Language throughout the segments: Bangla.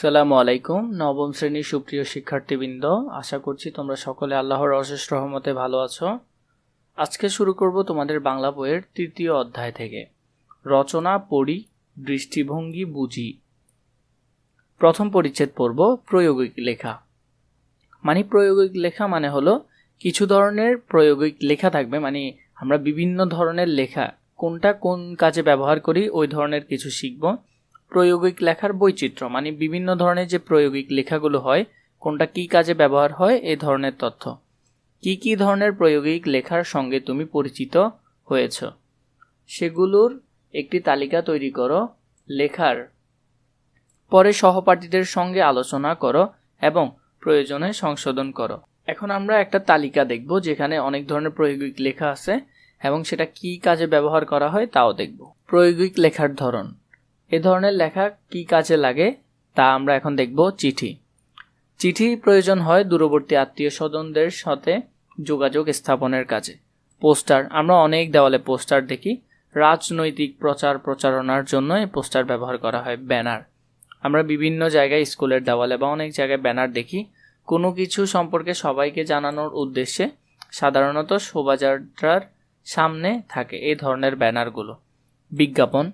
সালামু আলাইকুম, নবম শ্রেণির সুপ্রিয় শিক্ষার্থীবৃন্দ। আশা করছি তোমরা সকলে আল্লাহর অশেষ রহমতে ভালো আছো। আজকে শুরু করব তোমাদের বাংলা বইয়ের তৃতীয় অধ্যায় থেকে। রচনা, পড়ি, দৃষ্টিভঙ্গি, বুঝি। প্রথম পরিচ্ছেদ পড়ব, প্রয়োগিক লেখা। মানে প্রয়োগিক লেখা মানে হলো কিছু ধরনের প্রয়োগিক লেখা থাকবে মানে আমরা বিভিন্ন ধরনের লেখা, কোনটা কোন কাজে ব্যবহার করি, ওই ধরনের কিছু শিখব। প্রয়োগিক লেখার বৈচিত্র্য মানে বিভিন্ন ধরনের যে প্রয়োগিক লেখাগুলো হয়, কোনটা কি কাজে ব্যবহার হয়, এ ধরনের তথ্য। কি কি ধরনের প্রয়োগিক লেখার সঙ্গে তুমি পরিচিত হয়েছ? সেগুলোর একটি তালিকা তৈরি করো, লেখার। পরে সহপাঠীদের সঙ্গে আলোচনা করো এবং প্রয়োজনে সংশোধন করো। এখন আমরা একটা তালিকা দেখব, যেখানে অনেক ধরনের প্রয়োগিক লেখা আছে এবং সেটা কি কাজে ব্যবহার করা হয়, তাও দেখব। প্রয়োগিক লেখার ধরন। এ ধরনের লেখা কি কাজে লাগে তা আমরা এখন দেখব চিঠি। চিঠি প্রয়োজন হয় দূরবর্তী আত্মীয় স্বজনদের সাথে যোগাযোগ স্থাপনের কাজে। পোস্টার, আমরা অনেক দেওয়ালে পোস্টার দেখি। রাজনৈতিক প্রচার প্রচারণার জন্য এই পোস্টার ব্যবহার করা হয়, ব্যানার। আমরা বিভিন্ন জায়গায়, স্কুলের দেওয়ালে বা অনেক জায়গায় ব্যানার দেখি। কোনো কিছু সম্পর্কে সবাইকে জানানোর উদ্দেশ্যে সাধারণত শোভাযাত্রার সামনে থাকে এই ধরনের ব্যানারগুলো। বিজ্ঞাপন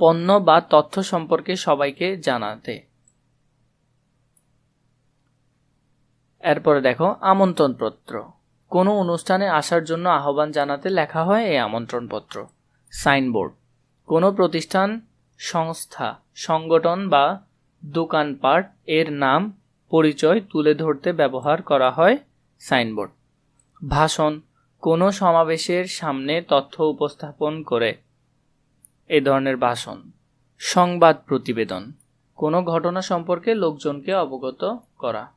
পণ্য বা তথ্য সম্পর্কে সবাইকে জানাতে। এরপরে দেখো, আমন্ত্রণপত্র। কোনো অনুষ্ঠানে আসার জন্য আহ্বান জানাতে লেখা হয় এই আমন্ত্রণপত্র। সাইনবোর্ড। কোনো প্রতিষ্ঠান, সংস্থা, সংগঠন বা দোকানপাট এর নাম, পরিচয় তুলে ধরতে ব্যবহার করা হয় সাইনবোর্ড। ভাষণ। কোনো সমাবেশের সামনে তথ্য উপস্থাপন করে। এ ধরনের ভাষণ। সংবাদ প্রতিবেদন। কোনো ঘটনা সম্পর্কে লোকজনকে অবগত করা।